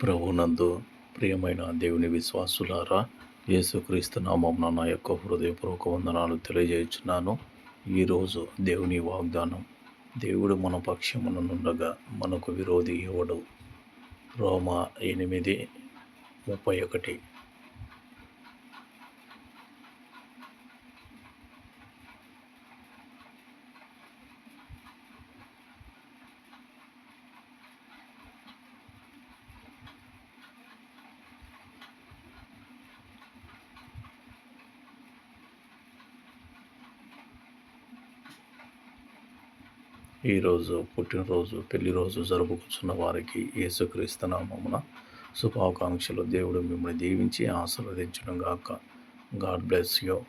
ప్రభునందు ప్రియమైన దేవుని విశ్వాసులారా యేసుక్రీస్తు నామం నా యొక్క హృదయపూర్వక వందనాలు తెలియజేస్తున్నాను ఈరోజు దేవుని వాగ్దానం దేవుడు మన పక్షముననుండగా మనకు విరోధి ఎవడు? రోమా ఎనిమిది ముప్పై ఒకటి. ఈరోజు పుట్టినరోజు పెళ్ళిరోజు జరుపుకున్న వారికి యేసుక్రీస్తు నామమున శుభాకాంక్షలు. దేవుడు మిమ్మల్ని దీవించి ఆశీర్వదించడం గాక. God bless you.